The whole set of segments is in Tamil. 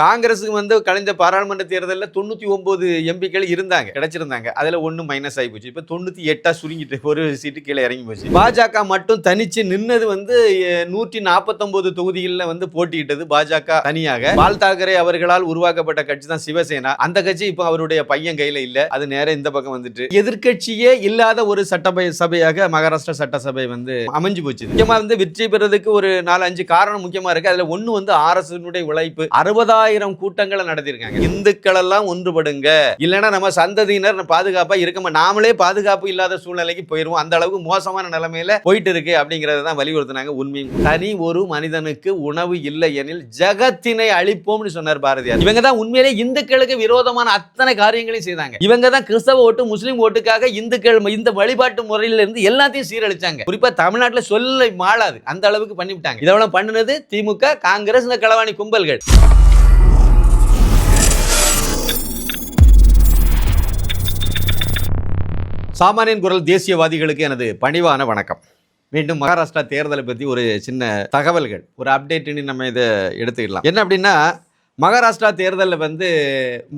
காங்கிரஸுக்கு வந்து கலைஞ்ச பாராளுமன்ற தேர்தலில் தொண்ணூற்றி ஒம்பது எம்பிக்கள் இருந்தாங்க கிடைச்சிருந்தாங்க. அதில் ஒன்று மைனஸ் ஆகி போச்சு. இப்போ தொண்ணூற்றி எட்டாக சுருங்கிட்டு ஒரு சீட்டு கீழே இறங்கி போச்சு. பாஜக மட்டும் தனிச்சு நின்னது வந்து நூற்றி நாற்பத்தொம்போது தொகுதிகளில் வந்து போட்டியிட்டது பாஜக தனியாக. பால் தாக்கரே அவர்களால் உருவாக்கப்பட்ட கட்சி தான் சிவசேனா. அந்த கட்சி இப்போ அவருடைய பையன் கையில் இல்லை. அது நேரம் இந்த பக்கம் வந்துட்டு. எதிர்க்கட்சியே இல்லாத ஒரு சட்டசபை சபையாக மகாராஷ்டிரா சட்டசபை வந்து அமைஞ்சு போச்சு. முக்கியமாக வந்து வெற்றி பெறதுக்கு ஒரு நாலு அஞ்சு காரணம் முக்கியமாக இருக்குது அதில் ஒன்று வந்து ஆர்எஸ்னுடைய உழைப்பு. அறுபதாயிரம் கூட்டங்களை நடத்தியிருக்காங்க. இந்துக்கள் எல்லாம் ஒன்றுபடுங்க. இல்லைன்னா நம்ம சந்ததியினர் பாதுகாப்பா இருக்க நாமளே பாதுகாப்பு இல்லாத சூழ்நிலைக்கு போயிருவோம். அந்த அளவுக்கு மோசமான நிலைமையில போயிட்டு இருக்கு அப்படிங்கறத தான் வலியுறுத்தினாங்க உண்மையும். தனி ஒரு மனிதனுக்கு உணவு இல்லை எனில் ஜகத்தினை அழிப்போம்னு சொன்னார் பாரதியார். இவங்க தான் உண்மையிலே இந்துக்களுக்கு விரோதமான அத்தனை காரியங்களையும் செய்தாங்க. இவங்க தான் கிறிஸ்தவ ஓட்டு முஸ்லீம் ஓட்டுக்காக இந்துக்கள் இந்த வழிபாட்டு முறையில இருந்து எல்லாத்தையும் சீரழிச்சாங்க. குறிப்பா தமிழ்நாட்டுல சொல்ல மாளாது. அந்த அளவுக்கு பண்ணிவிட்டாங்க. இதெல்லாம் பண்ணினது திமுக காங்கிரஸ் இந்த களவாணி கும்பல்கள். சாமானியன் குரல் தேசியவாதிகளுக்கு எனது பணிவான வணக்கம். மீண்டும் மகாராஷ்டிரா தேர்தலை பற்றி ஒரு சின்ன தகவல்கள் ஒரு அப்டேட்டுன்னு நம்ம இதை எடுத்துக்கலாம் என்ன அப்படின்னா மகாராஷ்டிரா தேர்தலில் வந்து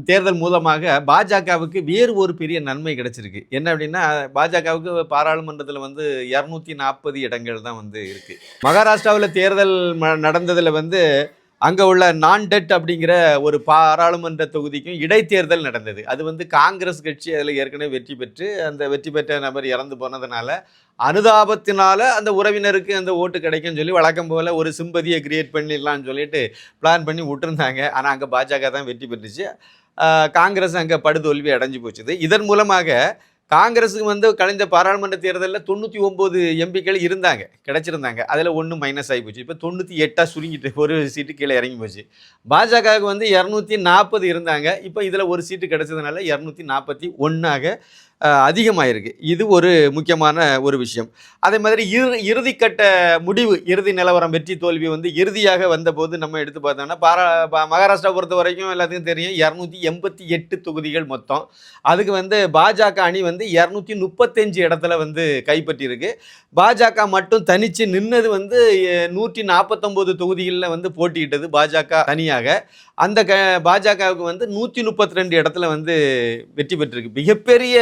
தேர்தல் மூலமாக பாஜகவுக்கு வேறு ஒரு பெரிய நன்மை கிடைச்சிருக்கு. என்ன அப்படின்னா பாஜகவுக்கு பாராளுமன்றத்தில் வந்து இரநூத்தி நாற்பது இடங்கள் தான் வந்து இருக்குது மகாராஷ்டிராவில் தேர்தல் ம- வந்து அங்கே உள்ள நான் டெட் அப்படிங்கிற ஒரு பாராளுமன்ற தொகுதிக்கும் இடைத்தேர்தல் நடந்தது. அது வந்து காங்கிரஸ் கட்சி அதில் ஏற்கனவே வெற்றி பெற்று அந்த வெற்றி பெற்ற நபர் இறந்து போனதுனால அனுதாபத்தினால அந்த உறவினருக்கு அந்த ஓட்டு கிடைக்கும்னு சொல்லி வழக்கம் போல் ஒரு சிம்பதியை கிரியேட் பண்ணிடலாம்னு சொல்லிட்டு பிளான் பண்ணி விட்டுருந்தாங்க. ஆனால் அங்கே பாஜக தான் வெற்றி பெற்றுச்சு. காங்கிரஸ் அங்கே படுதோல்வி அடைஞ்சு போச்சுது. இதன் மூலமாக காங்கிரஸுக்கு வந்து கலைஞ்ச பாராளுமன்ற தேர்தலில் தொண்ணூற்றி ஒம்பது எம்பிக்கள் இருந்தாங்க கிடச்சிருந்தாங்க. அதில் ஒன்று மைனஸ் ஆகி போச்சு. இப்போ தொண்ணூற்றி எட்டாக சுருங்கிட்டு ஒரு சீட்டு கீழே இறங்கி போச்சு. பாஜகவுக்கு வந்து இரநூத்தி நாற்பது இருந்தாங்க. இப்போ இதில் ஒரு சீட்டு கிடச்சதுனால இரநூத்தி நாற்பத்தி ஒன்றாக அதிகமாயிருக்கு. இது ஒரு முக்கியமான ஒரு விஷயம். அதே மாதிரி இறு இறுதிக்கட்ட முடிவு இறுதி நிலவரம் வெற்றி தோல்வி வந்து இறுதியாக வந்தபோது நம்ம எடுத்து பார்த்தோம்னா பாரா மகாராஷ்டிரா பொறுத்த வரைக்கும் எல்லாத்துக்கும் தெரியும் இரநூத்தி எண்பத்தி எட்டு தொகுதிகள் மொத்தம். அதுக்கு வந்து பாஜக அணி வந்து இரநூத்தி முப்பத்தஞ்சு இடத்துல வந்து கைப்பற்றியிருக்கு. பாஜக மட்டும் தனிச்சு நின்னது வந்து நூற்றி நாற்பத்தொம்போது தொகுதிகளில் வந்து போட்டியிட்டது பாஜக தனியாக. அந்த க பாஜகவுக்கு வந்து நூற்றி முப்பத்தி ரெண்டு இடத்துல வந்து வெற்றி பெற்றிருக்கு. மிகப்பெரிய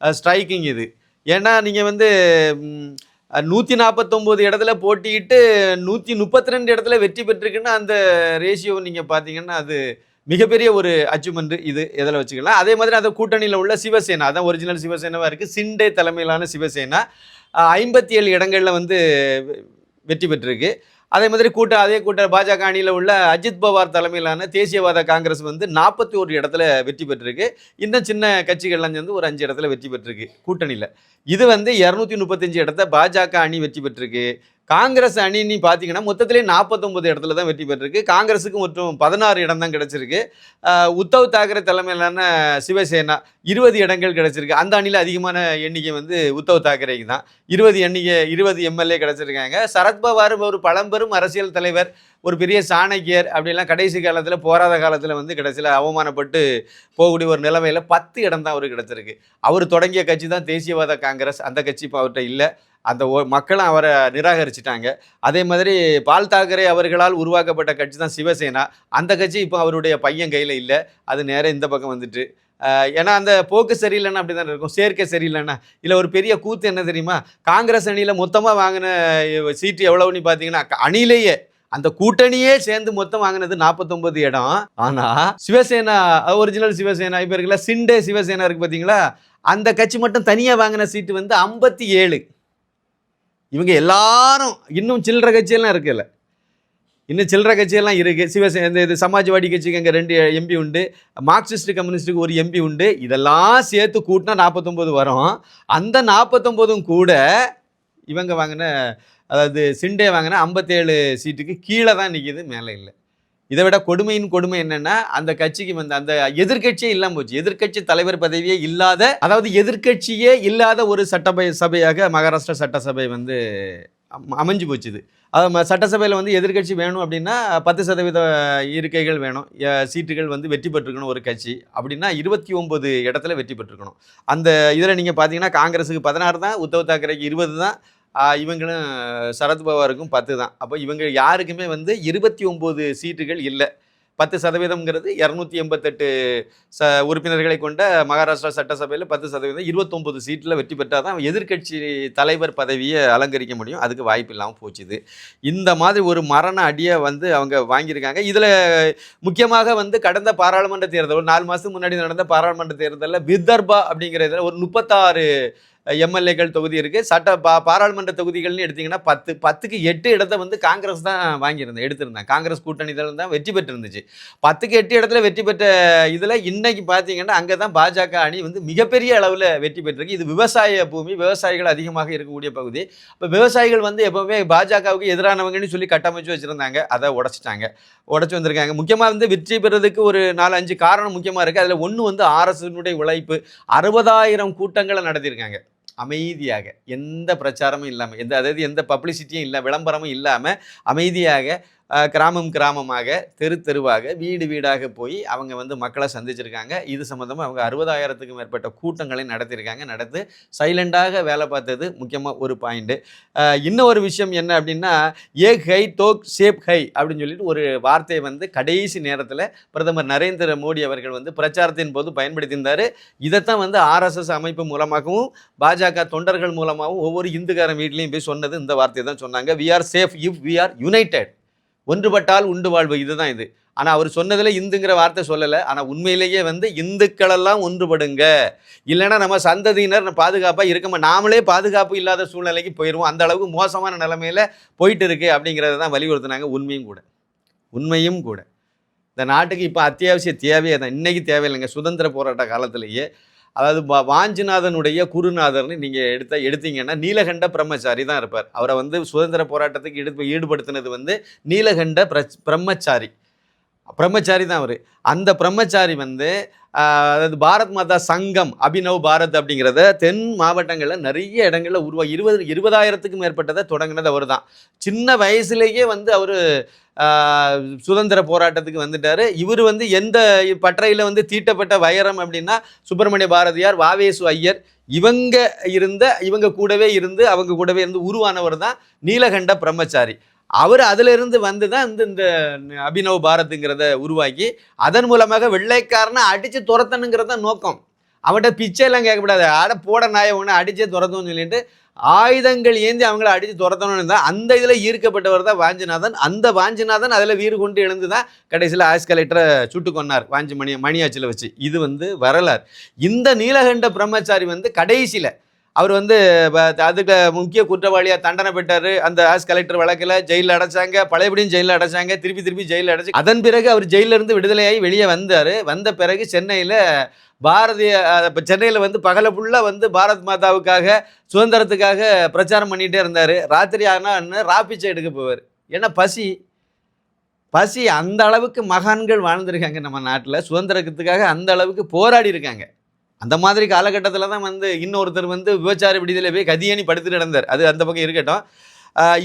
ஸ்ட்ரைக்கிங் இது. ஏன்னா நீங்கள் வந்து நூற்றி நாற்பத்தொம்போது இடத்துல போட்டியிட்டு நூற்றி முப்பத்தி ரெண்டு இடத்துல வெற்றி பெற்றிருக்குன்னா அந்த ரேஷியோ நீங்கள் பார்த்தீங்கன்னா அது மிகப்பெரிய ஒரு அச்சீவ்மெண்ட் இது எதில் வச்சுக்கலாம். அதே மாதிரி அந்த கூட்டணியில் உள்ள சிவசேனா அதான் ஒரிஜினல் சிவசேனாவாக இருக்குது சிண்டே தலைமையிலான சிவசேனா ஐம்பத்தி ஏழு இடங்களில் வந்து வெற்றி பெற்றிருக்கு. அதே மாதிரி கூட்ட அதே கூட்ட பாஜக அணியில் உள்ள அஜித் பவார் தலைமையிலான தேசியவாத காங்கிரஸ் வந்து நாற்பத்தி ஒரு இடத்துல வெற்றி பெற்றிருக்கு. இன்னும் சின்ன கட்சிகள்லாம் சேர்ந்து ஒரு அஞ்சு இடத்துல வெற்றி பெற்றிருக்கு கூட்டணியில். இது வந்து இரநூத்தி முப்பத்தஞ்சு இடத்த பாஜக அணி வெற்றி பெற்றிருக்கு. காங்கிரஸ் அணின்னு பார்த்தீங்கன்னா மொத்தத்திலே நாற்பத்தொம்பது இடத்துல தான் வெற்றி பெற்றிருக்கு. காங்கிரஸுக்கு மற்றும் பதினாறு இடம் தான் கிடச்சிருக்கு. உத்தவ் தாக்கரே தலைமையிலான சிவசேனா இருபது இடங்கள் கிடச்சிருக்கு. அந்த அணியில் அதிகமான எண்ணிக்கை வந்து உத்தவ் தாக்கரேக்கு தான். இருபது எண்ணிக்கை இருபது எம்எல்ஏ கிடச்சிருக்காங்க. சரத்பவார் ஒரு பழம்பெரும் அரசியல் தலைவர் ஒரு பெரிய சாணக்கியர் அப்படிலாம் கடைசி காலத்தில் போராத காலத்தில் வந்து கடைசியில் அவமானப்பட்டு போகக்கூடிய ஒரு நிலைமையில் பத்து இடம் தான் அவருக்கு கிடச்சிருக்கு. அவர் தொடங்கிய கட்சி தான் தேசியவாத காங்கிரஸ். அந்த கட்சி இப்போ அவர்கிட்ட இல்லை. அந்த ஓ- மக்களும் அவரை நிராகரிச்சிட்டாங்க. அதே மாதிரி பால் தாக்கரே அவர்களால் உருவாக்கப்பட்ட கட்சி தான் சிவசேனா. அந்த கட்சி இப்போ அவருடைய பையன் கையில் இல்லை. அது நேராக இந்த பக்கம் வந்துட்டு. ஏன்னா அந்த போக்கு சரியில்லைன்னா அப்படி தானே இருக்கும்? சேர்க்கை சரியில்லைன்னா. இல்லை ஒரு பெரிய கூத்து என்ன தெரியுமா? காங்கிரஸ் அணியில் மொத்தமாக வாங்கின சீட்டு எவ்வளவுன்னு பார்த்தீங்கன்னா அணியிலேயே. அந்த கூட்டணியே சேர்ந்து மொத்தம் வாங்கினது நாற்பத்தொன்பது இடம். ஆனால் சிவசேனா ஒரிஜினல் சிவசேனா இப்போ இருக்குல்ல சிண்டே சிவசேனா இருக்குது பார்த்தீங்களா? அந்த கட்சி மட்டும் தனியாக வாங்கின சீட்டு வந்து ஐம்பத்தி ஏழு. இவங்க எல்லாரும் இன்னும் சில்லற கட்சியெல்லாம் இருக்குல்ல. இன்னும் சில்லற கட்சியெல்லாம் இருக்குது சிவசே இந்த இது சமாஜ்வாடி கட்சிக்கு அங்கே ரெண்டு எம்பி உண்டு. மார்க்சிஸ்ட் கம்யூனிஸ்ட்டுக்கு ஒரு எம்பி உண்டு. இதெல்லாம் சேர்த்து கூட்டினா நாற்பத்தொம்போது வரும். அந்த நாற்பத்தொம்போதும் கூட இவங்க வாங்கின அதாவது சிண்டே வாங்கின ஐம்பத்தேழு சீட்டுக்கு கீழே தான் நிற்கிது மேலே இல்லை. இதை விட கொடுமையின் கொடுமை என்னன்னா அந்த கட்சிக்கு வந்து அந்த எதிர்க்கட்சியே இல்லாம போச்சு. எதிர்க்கட்சி தலைவர் பதவியே இல்லாத அதாவது எதிர்க்கட்சியே இல்லாத ஒரு சட்டசபை சபையாக மகாராஷ்டிரா சட்டசபை வந்து அமைஞ்சு போச்சுது. அது ம- சட்டசபையில் வந்து எதிர்க்கட்சி வேணும் அப்படின்னா பத்து சதவீத இருக்கைகள் வேணும். சீட்டுகள் வந்து வெற்றி பெற்றுக்கணும் ஒரு கட்சி அப்படின்னா இருபத்தி ஒம்பது இடத்துல வெற்றி பெற்றுக்கணும் அந்த இதில் நீங்கள் பார்த்தீங்கன்னா காங்கிரஸுக்கு பதினாறு தான் உத்தவ் தாக்கரேக்கு இருபது தான் இவங்களும் சரத்பவாருக்கும் பத்து தான். அப்போ இவங்க யாருக்குமே வந்து இருபத்தி ஒம்பது சீட்டுகள் இல்லை. பத்து சதவீதம்ங்கிறது இரநூத்தி எண்பத்தெட்டு ச உறுப்பினர்களை கொண்ட மகாராஷ்டிரா சட்டசபையில் பத்து சதவீதம் இருபத்தொம்பது சீட்டில் வெற்றி பெற்றால் தான் எதிர்க்கட்சி தலைவர் பதவியை அலங்கரிக்க முடியும். அதுக்கு வாய்ப்பு இல்லாமல் போச்சுது. இந்த மாதிரி ஒரு மரண அடியை வந்து அவங்க வாங்கியிருக்காங்க. இதில் முக்கியமாக வந்து கடந்த பாராளுமன்ற தேர்தல் ஒரு நாலு மாதத்துக்கு முன்னாடி நடந்த பாராளுமன்ற தேர்தலில் விதர்பா அப்படிங்கிற இதில் ஒரு முப்பத்தாறு எம்எல்ஏக்கள் தொகுதி இருக்குது சட்ட பா பாராளுமன்ற தொகுதிகள்னு எடுத்திங்கன்னா பத்து பத்துக்கு எட்டு இடத்த வந்து காங்கிரஸ் தான் வாங்கியிருந்தேன் எடுத்திருந்தேன். காங்கிரஸ் கூட்டணி தான் வெற்றி பெற்றிருந்துச்சு. பத்துக்கு எட்டு இடத்துல வெற்றி பெற்ற இதில் இன்றைக்கி பார்த்தீங்கன்னா அங்கே தான் பாஜக அணி வந்து மிகப்பெரிய அளவில் வெற்றி பெற்றிருக்கு. இது விவசாய பூமி விவசாயிகள் அதிகமாக இருக்கக்கூடிய பகுதி. இப்போ விவசாயிகள் வந்து எப்போவுமே பாஜகவுக்கு எதிரானவங்கன்னு சொல்லி கட்டமைச்சு வச்சுருந்தாங்க. அதை உடச்சிட்டாங்க. உடச்சி வந்திருக்காங்க. முக்கியமாக வந்து வெற்றி பெறதுக்கு ஒரு நாலு அஞ்சு காரணம் முக்கியமாக இருக்குது அதில் ஒன்று வந்து ஆர்எஸ்னுடைய உழைப்பு. அறுபதாயிரம் கூட்டங்களை நடத்தியிருக்காங்க. அமைதியாக எந்த பிரச்சாரமும் இல்லாமல் எந்த அதாவது எந்த பப்ளிசிட்டியும் இல்லை விளம்பரமும் இல்லாமல் அமைதியாக கிராமம் கிராமமாக தெரு தெருவாக வீடு வீடாக போய் அவங்க வந்து மக்களை சந்திச்சிருக்காங்க. இது சம்மந்தமாக அவங்க அறுபதாயிரத்துக்கும் மேற்பட்ட கூட்டங்களை நடத்தியிருக்காங்க. நடத்து சைலண்டாக வேலை பார்த்தது முக்கியமாக ஒரு பாயிண்ட்டு இன்னொரு விஷயம் என்ன அப்படின்னா ஏக் ஹை தோக் சேப் ஹை அப்படின்னு சொல்லிட்டு ஒரு வார்த்தையை வந்து கடைசி நேரத்தில் பிரதமர் நரேந்திர மோடி அவர்கள் வந்து பிரச்சாரத்தின் போது பயன்படுத்தியிருந்தார். இதைத்தான் வந்து ஆர்எஸ்எஸ் அமைப்பு மூலமாகவும் பாஜக தொண்டர்கள் மூலமாகவும் ஒவ்வொரு இந்துக்காரன் வீட்லேயும் போய் சொன்னது இந்த வார்த்தையை தான் சொன்னாங்க. We are safe if we are united ஒன்றுபட்டால் உண்டு வாழ்வு இதுதான் இது. ஆனால் அவர் சொன்னதில் இந்துங்கிற வார்த்தை சொல்லலை. ஆனால் உண்மையிலேயே வந்து இந்துக்களெல்லாம் ஒன்றுபடுங்க. இல்லைன்னா நம்ம சந்ததியினர் பாதுகாப்பாக இருக்க நாமளே பாதுகாப்பு இல்லாத சூழ்நிலைக்கு போயிடுவோம் அந்த அளவுக்கு மோசமான நிலைமையில் போயிட்டு இருக்கு அப்படிங்கிறத தான் வலியுறுத்தினாங்க உண்மையும் கூட. உண்மையும் கூட. இந்த நாட்டுக்கு இப்போ அத்தியாவசிய தேவையே தான். இன்றைக்கி தேவையில்லைங்க. சுதந்திர போராட்ட காலத்திலேயே அதாவது வா- வாஞ்சிநாதனுடைய குருநாதர்னு நீங்கள் எடுத்த எடுத்தீங்கன்னா நீலகண்ட பிரம்மச்சாரி தான் இருப்பார். அவரை வந்து சுதந்திர போராட்டத்துக்கு எடுத்து ஈடுபடுத்தினது வந்து நீலகண்ட பிரச் பிரம்மச்சாரி. பிரம்மச்சாரி தான் அவர். அந்த பிரம்மச்சாரி வந்து அதாவது பாரத் மாதா சங்கம் அபினவ் பாரத் அப்படிங்கிறத தென் மாவட்டங்களில் நிறைய இடங்களில் உருவா இருபது இருபதாயிரத்துக்கும் மேற்பட்டதை தொடங்கினது அவர் தான் சின்ன வயசுலேயே வந்து அவர் சுதந்திர போராட்டத்துக்கு வந்துட்டார். இவர் வந்து எந்த பட்டறையில் வந்து தீட்டப்பட்ட வைரம் அப்படின்னா சுப்பிரமணிய பாரதியார் வாவேசு ஐயர். இவங்க இருந்த இவங்க கூடவே இருந்து அவங்க கூடவே இருந்து உருவானவர் தான் நீலகண்ட பிரம்மச்சாரி. அவர் அதிலிருந்து வந்து தான் இந்த இந்த அபினவ் பாரத்துங்கிறத உருவாக்கி அதன் மூலமாக வெள்ளைக்காரனை அடித்து துரத்தணுங்கிறத நோக்கம். அவன்கிட்ட பிச்சையெல்லாம் கேட்கக்கூடாது. ஆட போட நாய ஒன்று அடிச்சே துரத்தணும்னு சொல்லிட்டு ஆயுதங்கள் ஏந்தி அவங்கள அடித்து துரத்தணும்னு தான் அந்த இதில் ஈர்க்கப்பட்டவர் தான் வாஞ்சிநாதன். அந்த வாஞ்சிநாதன் அதில் வீறு கொண்டு எழுந்து தான் கடைசியில் ஆஸ் கலெக்டரை சுட்டு கொன்னார் வாஞ்சி மணி மணியாச்சில் வச்சு. இது வந்து வரலாறு. இந்த நீலகண்ட பிரம்மச்சாரி வந்து கடைசியில் அவர் வந்து அதுக்கு முக்கிய குற்றவாளியாக தண்டனை பெற்றார். அந்த ஆஸ் கலெக்டர் வழக்கில் ஜெயிலில் அடைச்சாங்க. பழையபடியும் ஜெயிலில் அடைச்சாங்க. திருப்பி திருப்பி ஜெயிலில் அடைச்சி அதன் பிறகு அவர் ஜெயிலிருந்து விடுதலையாகி வெளியே வந்தார். வந்த பிறகு சென்னையில் பாரதிய இப்போ சென்னையில் வந்து பகல ஃபுல்லாக வந்து பாரத் மாதாவுக்காக சுதந்திரத்துக்காக பிரச்சாரம் பண்ணிகிட்டே இருந்தார். ராத்திரி ஆனால் ராபிச்சை எடுக்க போவார். ஏன்னா பசி பசி அந்த அளவுக்கு மகான்கள் வாழ்ந்திருக்காங்க நம்ம நாட்டில். சுதந்திரத்துக்காக அந்த அளவுக்கு போராடி இருக்காங்க. அந்த மாதிரி காலகட்டத்தில் தான் வந்து இன்னொருத்தர் வந்து விபச்சார விடுதலை போய் கதியணி படுத்துட்டு நடந்தார். அது அந்த பக்கம் இருக்கட்டும்.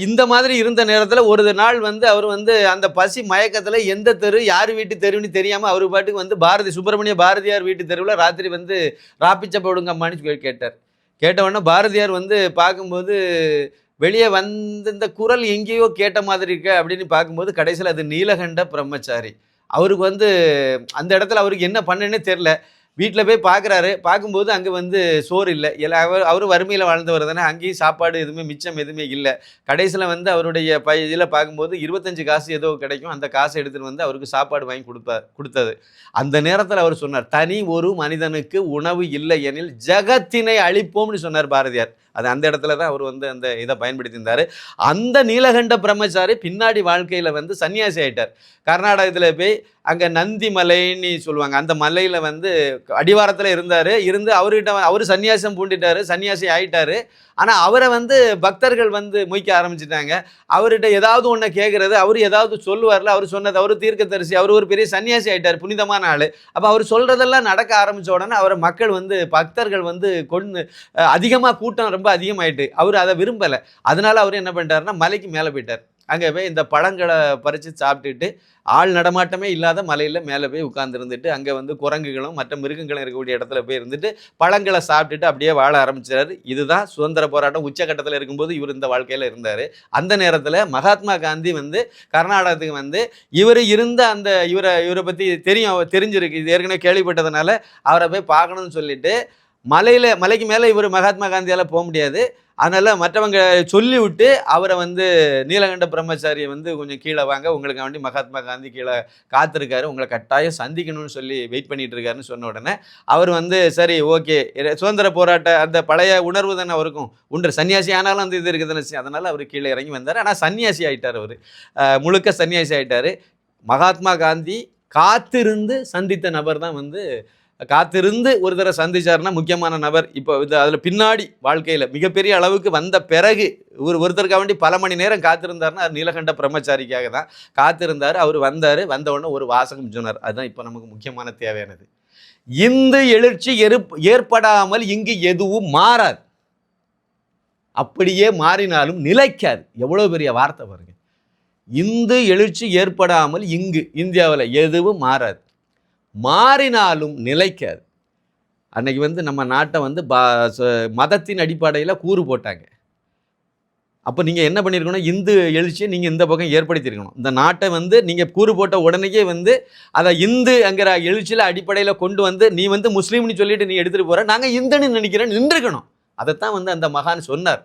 இந்த மாதிரி இருந்த நேரத்தில் ஒரு நாள் வந்து அவர் வந்து அந்த பசி மயக்கத்தில் எந்த தெரு யார் வீட்டு தெருன்னு தெரியாமல் அவர் பாட்டுக்கு வந்து பாரதி சுப்பிரமணிய பாரதியார் வீட்டு தெருவில் ராத்திரி வந்து ராப்பிச்ச போடுங்கம்மான்னு சொல்லி கேட்டார். கேட்டவொடனே பாரதியார் வந்து பார்க்கும்போது வெளியே வந்து இந்த குரல் எங்கேயோ கேட்ட மாதிரி இருக்க அப்படின்னு பார்க்கும்போது கடைசியில் அது நீலகண்ட பிரம்மச்சாரி. அவருக்கு வந்து அந்த இடத்துல அவருக்கு என்ன பண்ணுன்னே தெரில வீட்டில் போய் பார்க்குறாரு பார்க்கும்போது அங்கே வந்து சோறு இல்லை. எல்லா அவர் அவர் வறுமையில் வாழ்ந்தவர் தானே. அங்கேயும் சாப்பாடு எதுவுமே மிச்சம் எதுவுமே இல்லை. கடைசியில் வந்து அவருடைய ப இதில் பார்க்கும்போது இருபத்தஞ்சு காசு ஏதோ கிடைக்கும். அந்த காசை எடுத்துகிட்டு வந்து அவருக்கு சாப்பாடு வாங்கி கொடுப்பா கொடுத்தது. அந்த நேரத்தில் அவர் சொன்னார் தனி ஒரு மனிதனுக்கு உணவு இல்லை எனில் ஜகத்தினை அழிப்போம்னு சொன்னார் பாரதியார். அது அந்த இடத்துல தான் அவர் வந்து அந்த இதை பயன்படுத்தியிருந்தார். அந்த நீலகண்ட பிரம்மச்சாரி பின்னாடி வாழ்க்கையில் வந்து சன்னியாசி ஆயிட்டார். கர்நாடகத்தில் போய் அங்கே நந்தி மலைன்னு சொல்லுவாங்க. அந்த மலையில் வந்து அடிவாரத்தில் இருந்தார். இருந்து அவர்கிட்ட அவர் சன்னியாசம் பூண்டிட்டார். சன்னியாசி ஆயிட்டார். ஆனால் அவரை வந்து பக்தர்கள் வந்து மொய்க்க ஆரம்பிச்சிட்டாங்க. அவர்கிட்ட ஏதாவது ஒன்றை கேட்குறது அவர் ஏதாவது சொல்லுவார்ல அவர் சொன்னது அவர் தீர்க்கதரிசி அவர் ஒரு பெரிய சன்னியாசி ஆயிட்டார் புனிதமான ஆள். அப்போ அவர் சொல்கிறதெல்லாம் நடக்க ஆரம்பித்த உடனே அவரை மக்கள் வந்து பக்தர்கள் வந்து கொண்டு அதிகமாக கூட்டம் ரொம்ப அதிகமாயிட்டு அவர் அதை விரும்பலை. அதனால் அவர் என்ன பண்ணிட்டாருன்னா மலைக்கு மேலே போயிட்டார். அங்கே போய் இந்த பழங்களை பறித்து சாப்பிட்டுட்டு ஆள் நடமாட்டமே இல்லாத மலையில் மேலே போய் உட்காந்துருந்துட்டு அங்கே வந்து குரங்குகளும் மற்ற மிருகங்களும் இருக்கக்கூடிய இடத்துல போய் இருந்துட்டு பழங்களை சாப்பிட்டுட்டு அப்படியே வாழ ஆரம்பிச்சிடாரு இதுதான் சுதந்திர போராட்டம். உச்சகட்டத்தில் இருக்கும்போது இவர் இந்த வாழ்க்கையில் இருந்தார். அந்த நேரத்தில் மகாத்மா காந்தி வந்து கர்நாடகத்துக்கு வந்து இவர் இருந்த அந்த இவரை இவரை பற்றி தெரியும் அவர் தெரிஞ்சிருக்கு. இது ஏற்கனவே கேள்விப்பட்டதுனால அவரை போய் பார்க்கணும்னு சொல்லிட்டு மலையில் மலைக்கு மேலே இவர் மகாத்மா காந்தியால் போக முடியாது. அதனால் மற்றவங்க சொல்லி விட்டு அவரை வந்து நீலகண்ட பிரம்மச்சாரியை வந்து கொஞ்சம் கீழே வாங்க. உங்களுக்கு வேண்டி மகாத்மா காந்தி கீழே காத்திருக்காரு. உங்களை கட்டாயம் சந்திக்கணும்னு சொல்லி வெயிட் பண்ணிட்டு இருக்காருன்னு சொன்ன உடனே அவர் வந்து சரி ஓகே சுதந்திர போராட்ட அந்த பழைய உணர்வு தானே அவருக்கும். உண்டு. சன்னியாசி ஆனாலும் அந்த இது இருக்குதுன்னு அதனால் அவர் கீழே இறங்கி வந்தார். ஆனால் சன்னியாசி ஆகிட்டார் அவர். முழுக்க சன்னியாசி ஆயிட்டார். மகாத்மா காந்தி காத்திருந்து சந்தித்த நபர் தான் வந்து காத்திருந்து ஒரு தடவை சந்திச்சாருன்னா முக்கியமான நபர். இப்போ இது அதில் பின்னாடி வாழ்க்கையில் மிகப்பெரிய அளவுக்கு வந்த பிறகு ஒரு ஒருத்தருக்காக வேண்டி பல மணி நேரம் காத்திருந்தாருன்னா அது நீலகண்ட பிரம்மச்சாரிக்காக தான். காத்திருந்தார் அவர் வந்தார் வந்த உடனே ஒரு வாசகம் சொன்னார். அதுதான் இப்போ நமக்கு முக்கியமான தேவையானது. இந்து எழுச்சி எருப் ஏற்படாமல் இங்கு எதுவும் மாறாது. அப்படியே மாறினாலும் நிலைக்காது. எவ்வளோ பெரிய வார்த்தை பாருங்க. இந்து எழுச்சி ஏற்படாமல் இங்கு இந்தியாவில் எதுவும் மாறாது. மாறினாலும் நிலைக்காது. அன்றைக்கி வந்து நம்ம நாட்டை வந்து பா மதத்தின் அடிப்படையில் கூறு போட்டாங்க. அப்போ நீங்கள் என்ன பண்ணியிருக்கணும் இந்து எழுச்சியை நீங்கள் இந்த பக்கம் ஏற்படுத்தியிருக்கணும் இந்த நாட்டை வந்து நீங்கள் கூறு போட்ட உடனேயே வந்து அதை இந்து அங்கிற எழுச்சியில் அடிப்படையில் கொண்டு வந்து நீ வந்து முஸ்லீம்னு சொல்லிட்டு நீ எடுத்துகிட்டு போகிற நாங்கள் இந்துன்னு நினைக்கிறேன் நின்றுக்கணும். அதைத்தான் வந்து அந்த மகான் சொன்னார்.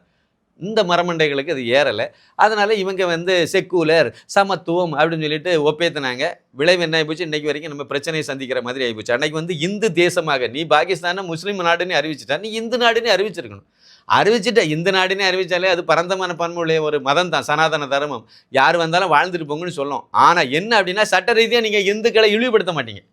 இந்த மரமண்டைகளுக்கு அது ஏறலை. அதனால் இவங்க வந்து செக்குலர் சமத்துவம் அப்படின்னு சொல்லிட்டு ஒப்பேத்தினாங்க. விளைவு என்ன ஆகிப்போச்சு இன்றைக்கு வரைக்கும் நம்ம பிரச்சனையை சந்திக்கிற மாதிரி ஆகிப்போச்சு அன்னைக்கு வந்து இந்து தேசமாக நீ பாகிஸ்தானை முஸ்லீம் நாடுன்னு அறிவிச்சிட்டா நீ இந்து நாடுன்னு அறிவிச்சிருக்கணும். அறிவிச்சிட்ட இந்து நாடுன்னு அறிவிச்சாலே அது பரந்தமான பன்முடைய ஒரு மதம் தான் சனாதன தர்மம். யார் வந்தாலும் வாழ்ந்துட்டு போங்கன்னு சொல்லும். ஆனால் என்ன அப்படின்னா சட்ட ரீதியாக நீங்கள் இந்துக்களை இழிவுபடுத்த மாட்டீங்க.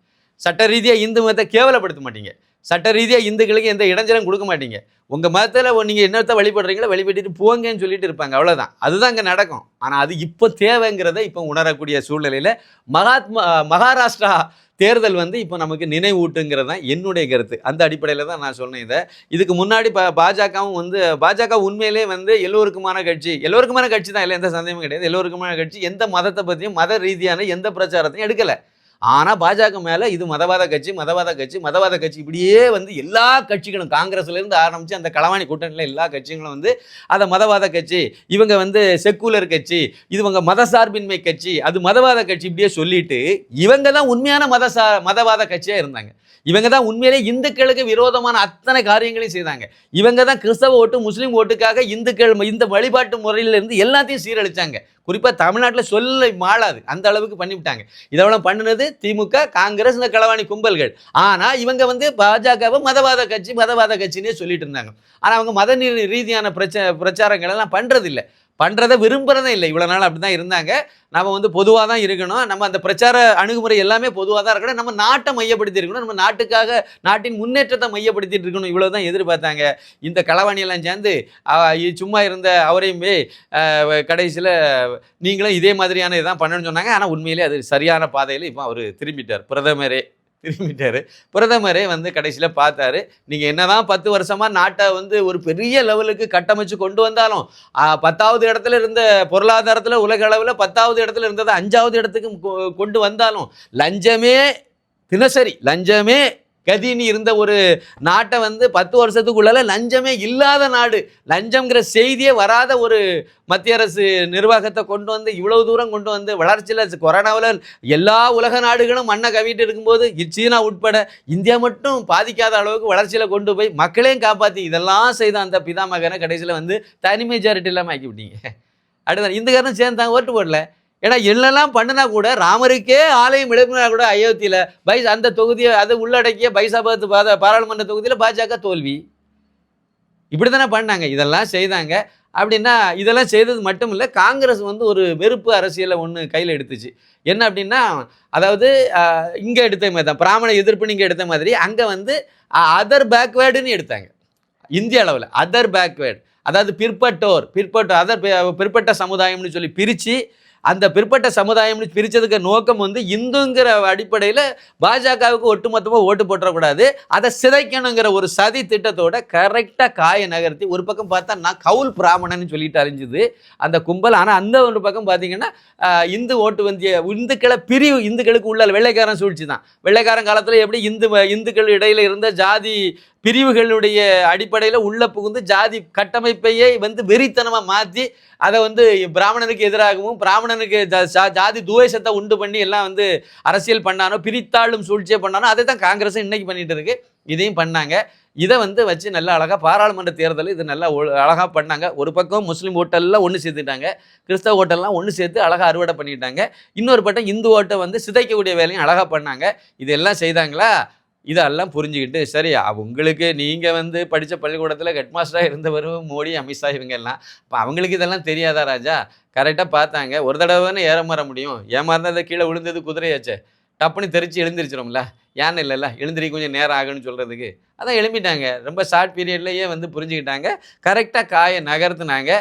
சட்ட ரீதியாக இந்து மதத்தை கேவலப்படுத்த மாட்டீங்க. சட்ட ரீதியாக இந்துக்களுக்கு எந்த இடைஞ்சலும் கொடுக்க மாட்டீங்க. உங்கள் மதத்தில் நீங்கள் என்னத்தை வழிபடுறீங்களோ வழிபட்டுட்டு போங்கன்னு சொல்லிட்டு இருப்பாங்க. அவ்வளோதான் அதுதான் அங்கே நடக்கும். ஆனால் அது இப்போ தேவைங்கிறத இப்போ உணரக்கூடிய சூழ்நிலையில் மகாத்மா மகாராஷ்டிரா தேர்தல் வந்து இப்போ நமக்கு நினைவூட்டுங்கிறது தான் என்னுடைய கருத்து. அந்த அடிப்படையில் தான் நான் சொன்னேன் இதை. இதுக்கு முன்னாடி பா பாஜகவும் வந்து பாஜக உண்மையிலே வந்து எல்லோருக்குமான கட்சி எல்லோருக்குமான கட்சி தான். இல்லை எந்த சந்தேகமும் கிடையாது. எல்லோருக்குமான கட்சி எந்த மதத்தை பற்றியும் மத ரீதியான எந்த பிரச்சாரத்தையும் எடுக்கலை. ஆனால் பாஜக மேலே இது மதவாத கட்சி மதவாத கட்சி மதவாத கட்சி இப்படியே வந்து எல்லா கட்சிகளும் காங்கிரஸ்லேருந்து ஆரம்பித்து அந்த களவாணி கூட்டணியில் எல்லா கட்சிகளும் வந்து அதை மதவாத கட்சி இவங்க வந்து செக்குலர் கட்சி இவங்க மதசார்பின்மை கட்சி அது மதவாத கட்சி இப்படியே சொல்லிட்டு இவங்க தான் உண்மையான மதசா மதவாத கட்சியாக இருந்தாங்க. இவங்க தான் உண்மையிலே இந்துக்களுக்கு விரோதமான அத்தனை காரியங்களையும் செய்தாங்க. இவங்க தான் கிறிஸ்தவ ஓட்டு முஸ்லீம் ஓட்டுக்காக இந்துக்கள் இந்த வழிபாட்டு முறையிலிருந்து எல்லாத்தையும் சீரழிச்சாங்க. குறிப்பாக தமிழ்நாட்டில் சொல்ல மாளாது. அந்த அளவுக்கு பண்ணிவிட்டாங்க. இதெல்லாம் பண்ணினது திமுக காங்கிரஸ் இந்த களவாணி கும்பல்கள். ஆனால் இவங்க வந்து பாஜகவை மதவாத கட்சி மதவாத கட்சின்னே சொல்லிட்டு இருந்தாங்க. ஆனால் அவங்க மத ரீதியான பிரச்ச பிரச்சாரங்கள் எல்லாம் பண்ணுறதில்லை பண்ணுறதை விரும்புகிறதே இல்லை. இவ்வளோ நாள் அப்படி தான் இருந்தாங்க. நம்ம வந்து பொதுவாக தான் இருக்கணும். நம்ம அந்த பிரச்சார அணுகுமுறை எல்லாமே பொதுவாக தான் இருக்கணும். நம்ம நாட்டை மையப்படுத்தி இருக்கணும். நம்ம நாட்டுக்காக நாட்டின் முன்னேற்றத்தை மையப்படுத்திட்டு இருக்கணும். இவ்வளோ தான் எதிர்பார்த்தாங்க. இந்த களவாணியெல்லாம் சேர்ந்து சும்மா இருந்த அவரையுமே கடைசியில் நீங்களும் இதே மாதிரியான இதான் பண்ணணும்னு சொன்னாங்க. ஆனால் உண்மையிலே அது சரியான பாதையில் இப்போ அவர் திரும்பிட்டார். பிரதமரே. திரும்பிட்டார். பிரதமரே வந்து கடைசியில் பார்த்தாரு நீங்கள் என்னதான் பத்து வருஷமாக நாட்டை வந்து ஒரு பெரிய லெவலுக்கு கட்டமைச்சு கொண்டு வந்தாலும் பத்தாவது இடத்துல இருந்த பொருளாதாரத்தில் உலக அளவில் பத்தாவது இடத்துல இருந்ததை அஞ்சாவது இடத்துக்கு கொ- கொண்டு வந்தாலும் லஞ்சமே தினசரி லஞ்சமே கதின்னு இருந்த ஒரு நாட்டை வந்து பத்து வருஷத்துக்குள்ளால லஞ்சமே இல்லாத நாடு. லஞ்சம்ங்கிற செய்தியே வராத ஒரு மத்திய அரசு நிர்வாகத்தை கொண்டு வந்து இவ்வளவு தூரம் கொண்டு வந்து வளர்ச்சியில் கொரோனாவில் எல்லா உலக நாடுகளும் மண்ணை கவிட்டு இருக்கும்போது சீனா உட்பட இந்தியா மட்டும் பாதிக்காத அளவுக்கு வளர்ச்சியில் கொண்டு போய் மக்களையும் காப்பாற்றி இதெல்லாம் செய்த அந்த பிதாமகனை கடைசியில் வந்து தனி மெஜாரிட்டி இல்லாமல் ஆக்கி விட்டீங்க. அடுத்த இந்துக்காரனும் சேர்ந்தாங்க ஓட்டு போடல. ஏன்னா என்னெல்லாம் பண்ணினா கூட ராமருக்கே ஆலயம் எழுப்பினா கூட அயோத்தியில் பைஸ் அந்த தொகுதியை அதை உள்ளடக்கிய பைசாபாத் பாத பாராளுமன்ற தொகுதியில் பாஜக தோல்வி. இப்படி தானே பண்ணாங்க. இதெல்லாம் செய்தாங்க. அப்படின்னா இதெல்லாம் செய்தது மட்டும் இல்லை காங்கிரஸ் வந்து ஒரு வெறுப்பு அரசியலை ஒன்று கையில் எடுத்துச்சு. என்ன அப்படின்னா அதாவது இங்கே எடுத்த மாதிரி தான் பிராமண எதிர்ப்புன்னு இங்கே எடுத்த மாதிரி அங்கே வந்து அதர் பேக்வேர்டுன்னு எடுத்தாங்க. இந்திய அளவில் அதர் பேக்வேர்டு அதாவது பிற்பட்டோர் பிற்பட்டோர் அதர் பிற்பட்ட சமுதாயம்னு சொல்லி பிரித்து அந்த பிற்பட்ட சமுதாயம்னு பிரித்ததுக்கு நோக்கம் வந்து இந்துங்கிற அடிப்படையில் பாஜகவுக்கு ஒட்டுமொத்தமாக ஓட்டு போட்டுறக்கூடாது. அதை சிதைக்கணுங்கிற ஒரு சதி திட்டத்தோட கரெக்டாக காய நகர்த்தி ஒரு பக்கம் பார்த்தா நான் கவுல் பிராமணன் சொல்லிட்டு அறிஞ்சுது அந்த கும்பல். ஆனால் அந்த ஒரு பக்கம் பார்த்தீங்கன்னா இந்து ஓட்டு வந்திய இந்துக்களை பிரிவு இந்துக்களுக்கு உள்ள வெள்ளைக்காரன் சூழ்ச்சி தான் வெள்ளைக்காரன் காலத்தில் எப்படி இந்து இந்துக்கள் இடையில இருந்த ஜாதி பிரிவுகளுடைய அடிப்படையில் உள்ள புகுந்து ஜாதி கட்டமைப்பையே வந்து வெறித்தனமாக மாற்றி அதை வந்து பிராமணனுக்கு எதிராகவும் பிராமணனுக்கு ஜா- ஜாதி துவேஷத்தை உண்டு பண்ணி எல்லாம் வந்து அரசியல் பண்ணானோ பிரித்தாளும் சூழ்ச்சியை பண்ணானோ அதை தான் காங்கிரஸும் இன்னைக்கு பண்ணிட்டு இருக்கு. இதையும் பண்ணாங்க. இதை வந்து வச்சு நல்லா அழகாக பாராளுமன்ற தேர்தல் இது நல்லா அழகாக பண்ணாங்க. ஒரு பக்கம் முஸ்லீம் ஓட்டெல்லாம் ஒன்று சேர்த்துட்டாங்க. கிறிஸ்தவ ஓட்டெல்லாம் ஒன்று சேர்த்து அழகாக அறுவடை பண்ணிட்டாங்க. இன்னொரு பட்டம் இந்து ஓட்டை வந்து சிதைக்கக்கூடிய வேலையும் அழகாக பண்ணாங்க. இதெல்லாம் செய்தாங்களா? இதெல்லாம் புரிஞ்சுக்கிட்டு சரி உங்களுக்கு நீங்கள் வந்து படித்த பள்ளிக்கூடத்தில் ஹெட்மாஸ்டராக இருந்தவரும் மோடி அமித்ஷா இவங்க எல்லாம். இப்போ அவங்களுக்கு இதெல்லாம் தெரியாதா ராஜா? கரெக்டாக பார்த்தாங்க. ஒரு தடவைன்னு ஏறமாற ஏற மாற முடியும் ஏமாறதை கீழே விழுந்தது குதிரையாச்சே. டப்புன்னு தெரிச்சு எழுந்திரிச்சிடும்ல ஏன்னு இல்லைல்ல எழுந்திரி கொஞ்சம் நேரம் ஆகுன்னு சொல்கிறதுக்கு அதான் எழுப்பிட்டாங்க ரொம்ப ஷார்ட் பீரியட்லேயே வந்து புரிஞ்சுக்கிட்டாங்க. கரெக்டாக காயை நகர்த்துனாங்க.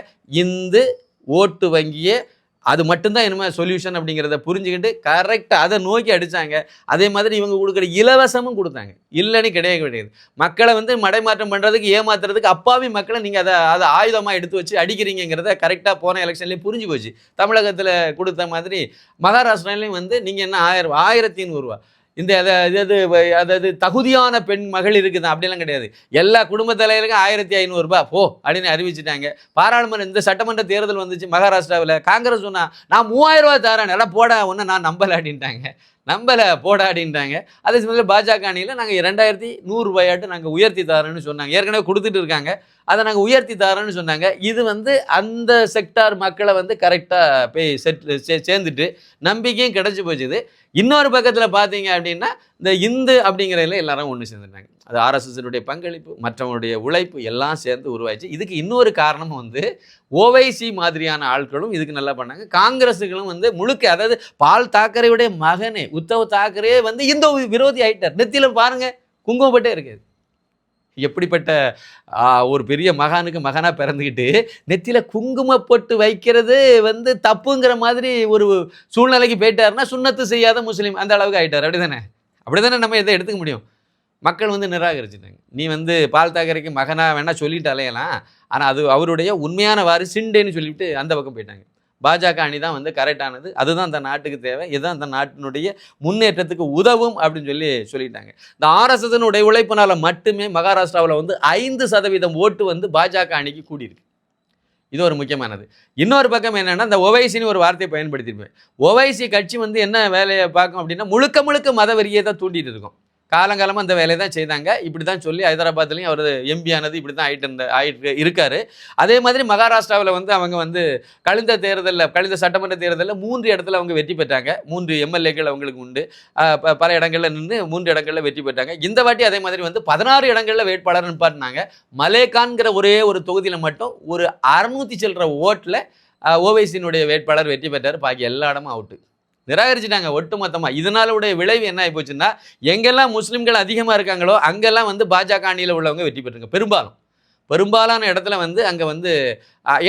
இந்து ஓட்டு வங்கியே அது மட்டும்தான் இனிமேல் சொல்யூஷன் அப்படிங்கிறத புரிஞ்சுக்கிட்டு கரெக்டாக அதை நோக்கி அடித்தாங்க அதே மாதிரி இவங்க கொடுக்குற இலவசமும் கொடுத்தாங்க. இல்லைன்னு கிடையாது கிடையாது. மக்களை வந்து மடைமாற்றம் பண்ணுறதுக்கு ஏமாத்துறதுக்கு அப்பாவி மக்களை நீங்கள் அதை அதை ஆயுதமாக எடுத்து வச்சு அடிக்கிறீங்கிறத கரெக்டாக போன எலெக்ஷன்லேயே புரிஞ்சு போச்சு. தமிழகத்தில் கொடுத்த மாதிரி மகாராஷ்டிராலையும் வந்து நீங்கள் என்ன ஆயிரம் ஆயிரத்தி நூறுரூவா இந்த அதை அதாவது தகுதியான பெண் மகளிர் இருக்குது அப்படிலாம் கிடையாது. எல்லா குடும்ப தலைவருக்கும் ஆயிரத்தி ஐநூறுரூபா போ அப்படின்னு அறிவிச்சிட்டாங்க. பாராளுமன்ற இந்த சட்டமன்ற தேர்தல் வந்துச்சு மகாராஷ்டிராவில். காங்கிரஸ் சொன்னால் நான் மூவாயிரம் ரூபா தரேன் எல்லாம் போட ஒன்று நான் நம்பலை அப்படின்ட்டாங்க. நம்மளை போடாடின்றாங்க அதே சமயத்தில் பாஜக அணியில் நாங்கள் ரெண்டாயிரத்தி நூறுரூபாயாட்டு நாங்கள் உயர்த்தி தரோன்னு சொன்னாங்க. ஏற்கனவே கொடுத்துட்டு இருக்காங்க. அதை நாங்கள் உயர்த்தி தரோன்னு சொன்னாங்க. இது வந்து அந்த செக்டார் மக்களை வந்து கரெக்டாக போய் செட் சே- சேர்ந்துட்டு நம்பிக்கையும் கிடச்சி போச்சுது. இன்னொரு பக்கத்தில் பார்த்தீங்க அப்படின்னா இந்த இந்து அப்படிங்கிறதுல எல்லாரும் ஒன்று சேர்ந்துட்டாங்க. அது ஆர்எஸ்எஸ்னுடைய பங்களிப்பு மற்றவங்களுடைய உழைப்பு எல்லாம் சேர்ந்து உருவாச்சு இதுக்கு இன்னொரு காரணம் வந்து ஓவைசி மாதிரியான ஆட்களும் இதுக்கு நல்லா பண்ணாங்க. காங்கிரஸுகளும் வந்து முழுக்க அதாவது பால் தாக்கரேவுடைய மகனே உத்தவ் தாக்கரே வந்து இந்த விரோதி ஆயிட்டார். நெத்தியில பாருங்க குங்குமப்பட்டே இருக்குது எப்படிப்பட்ட ஒரு பெரிய மகானுக்கு மகனாக பிறந்துக்கிட்டு நெத்தியில் குங்குமப்பொட்டு வைக்கிறது வந்து தப்புங்கிற மாதிரி ஒரு சூழ்நிலைக்கு போயிட்டாருன்னா சுண்ணத்து செய்யாத முஸ்லீம் அந்த அளவுக்கு ஆயிட்டார். அப்படி தானே நம்ம இதை எடுத்துக்க முடியும்? மக்கள் வந்து நிராகரிச்சிட்டாங்க. நீ வந்து பால் தாக்கரைக்கு மகனாக வேணால் சொல்லிட்டு அலையலாம். ஆனால் அது அவருடைய உண்மையான வாரி சிண்டேன்னு சொல்லிவிட்டு அந்த பக்கம் போயிட்டாங்க. பாஜக அணி தான் வந்து கரெக்டானது அதுதான் அந்த நாட்டுக்கு தேவை. இதுதான் அந்த நாட்டினுடைய முன்னேற்றத்துக்கு உதவும் அப்படின்னு சொல்லி சொல்லிட்டாங்க. இந்த ஆர்எஸ்எஸ்னுடைய உழைப்பினால மட்டுமே மகாராஷ்டிராவில் வந்து ஐந்து சதவீதம் ஓட்டு வந்து பாஜக அணிக்கு கூடியிருக்கு. இது ஒரு முக்கியமானது. இன்னொரு பக்கம் என்னென்னா இந்த ஒவைசின்னு ஒரு வார்த்தையை பயன்படுத்தியிருப்பேன். ஒவைசி கட்சி வந்து என்ன வேலையை பார்க்கும் அப்படின்னா முழுக்க முழுக்க மத வெறியை தான் தூண்டிகிட்டு இருக்கும். காலங்காலமாக அந்த வேலையை தான் செய்தாங்க. இப்படி தான் சொல்லி ஹைதராபாத்லேயும் அவர் எம்பி ஆனது இப்படி தான் ஆயிட்டு இருந்த ஆயிட்டு இருக்கார். அதே மாதிரி மகாராஷ்டிராவில் வந்து அவங்க வந்து கழிந்த தேர்தலில் கழிந்த சட்டமன்ற தேர்தலில் மூன்று இடத்துல அவங்க வெற்றி பெற்றாங்க. மூன்று எம்எல்ஏக்கள் அவங்களுக்கு உண்டு. ப- பல இடங்களில் நின்று மூன்று இடங்களில் வெற்றி பெற்றாங்க. இந்த வாட்டி அதே மாதிரி வந்து பதினாறு இடங்களில் வேட்பாளர் நிப்பாட்டினாங்க. மலேகான்கிற ஒரே ஒரு தொகுதியில் மட்டும் ஒரு அறுநூத்தி சில்லற ஓட்டில் ஓவைசியினுடைய வேட்பாளர் வெற்றி பெற்றார். பாக்கி எல்லா இடமும் அவுட்டு நிராகரிச்சிட்டாங்க ஒட்டுமொத்தமாக இதனால உடைய விளைவு என்ன ஆகி போச்சுன்னா எங்கெல்லாம் முஸ்லீம்கள் அதிகமாக இருக்காங்களோ அங்கெல்லாம் வந்து பாஜக அணியில் உள்ளவங்க வெற்றி பெற்றுங்க பெரும்பாலும். பெரும்பாலான இடத்துல வந்து அங்கே வந்து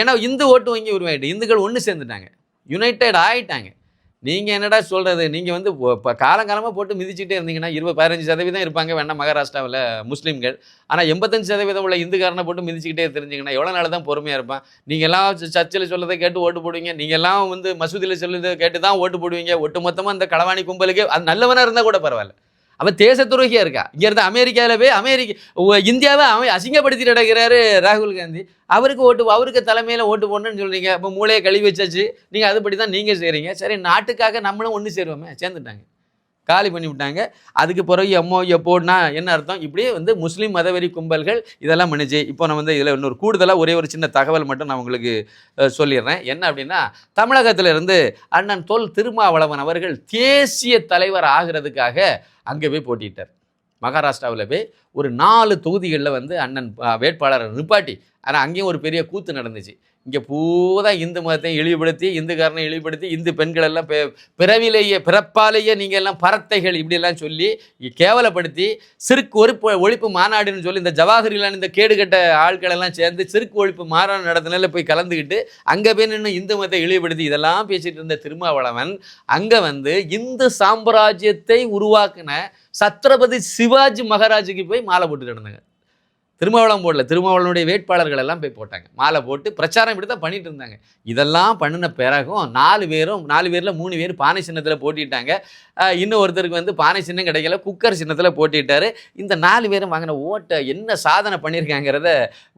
ஏன்னா இந்து ஓட்டு வங்கி உருவாயிட்டு இந்துக்கள் ஒன்று சேர்ந்துட்டாங்க. யுனைடெட் ஆகிட்டாங்க நீங்கள் என்னடா சொல்கிறது நீங்கள் வந்து இப்போ காலங்காலமாக போட்டு மிதிச்சுட்டே இருந்தீங்கன்னா இருபது பதினஞ்சு சதவீதம் இருப்பாங்க வேணா மகாராஷ்டிராவில் முஸ்லீம்கள். ஆனால் எண்பத்தஞ்சு சதவீதம் உள்ள இந்துக்காரனை போட்டு மிதிச்சுக்கிட்டே தெரிஞ்சிங்கன்னா எவ்வளோ நாள் தான் பொறுமையாக இருப்பான்? நீங்கள் எல்லாம் சர்ச்சில் சொல்லதை கேட்டு ஓட்டு போடுவீங்க. நீங்கள் எல்லாம் வந்து மசூதியில் சொல்லுறதை கேட்டு தான் ஓட்டு போடுவீங்க. ஒட்டு மொத்தமாக அந்த களவாணி கும்பலுக்கு அது நல்லவனாக இருந்தால் கூட பரவாயில்ல. அவன் தேச துரோகியாக இருக்கா? இங்க இருந்து அமெரிக்காவில் போய் அமெரிக்க இந்தியாவை அவன் அசிங்கப்படுத்தி நடக்கிறாரு ராகுல் காந்தி. அவருக்கு ஓட்டு அவருக்கு தலைமையில் ஓட்டு போடணும்னு சொல்றீங்க. அப்போ மூளையை கழுவி வச்சாச்சு. நீங்கள் அதுபடி தான் நீங்கள் செய்கிறீங்க சரி நாட்டுக்காக நம்மளும் ஒன்று சேருவோமே. சேர்ந்துட்டாங்க. காலி பண்ணி விட்டாங்க. அதுக்கு பிறகு எம்மோ எப்போன்னா என்ன அர்த்தம்? இப்படியே வந்து முஸ்லீம் மதவெறி கும்பல்கள் இதெல்லாம் பண்ணுச்சு. இப்போ நான் வந்து இதில் இன்னொரு கூடுதலாக ஒரே ஒரு சின்ன தகவல் மட்டும் நான் உங்களுக்கு சொல்லிடுறேன். என்ன அப்படின்னா தமிழகத்திலிருந்து அண்ணன் தொல் திருமாவளவன் அவர்கள் தேசிய தலைவர் ஆகிறதுக்காக அங்கே போய் போட்டிட்டார். மகாராஷ்டிராவில் போய் ஒரு நாலு தொகுதிகளில் வந்து அண்ணன் வேட்பாளர் வேட்பாளரை நிப்பாட்டி. ஆனால் அங்கேயும் ஒரு பெரிய கூத்து நடந்துச்சு. இங்கே பூரா இந்து மதத்தை இழிவுபடுத்தி இந்துக்காரனை இழிவுபடுத்தி இந்து பெண்கள் எல்லாம் பெ பிறவிலேயே பிறப்பாலேயே நீங்கள் எல்லாம் பரத்தைகள் இப்படியெல்லாம் சொல்லி கேவலப்படுத்தி சிறுக்கு ஒழிப்பு ஒழிப்பு மாநாடுன்னு சொல்லி இந்த ஜவாஹரிலான் இந்த கேடுகட்ட ஆட்கள் எல்லாம் சேர்ந்து சிறுக்கு ஒழிப்பு மாநாடு நடத்தினால போய் கலந்துக்கிட்டு அங்கே போய் நின்று இந்து மதத்தை இழிவுபடுத்தி இதெல்லாம் பேசிகிட்டு இருந்த திருமாவளவன் அங்கே வந்து இந்து சாம்ராஜ்யத்தை உருவாக்குன சத்ரபதி சிவாஜி மகாராஜுக்கு போய் மாலை போட்டு கிடந்தாங்க திருமாவளம் போடல. திருமாவளவனுடைய வேட்பாளர்கள் எல்லாம் போய் போட்டாங்க. மாலை போட்டு பிரச்சாரம் இப்படி தான் பண்ணிட்டு இருந்தாங்க. இதெல்லாம் பண்ணின பிறகும் நாலு பேரும் நாலு பேரில் மூணு பேர் பானை சின்னத்தில் போட்டிட்டாங்க. இன்னும் ஒருத்தருக்கு வந்து பானை சின்னம் கிடைக்கல குக்கர் சின்னத்தில் போட்டிட்டாரு. இந்த நாலு பேரும் வாங்கின ஓட்டை என்ன சாதனை பண்ணியிருக்காங்கிறத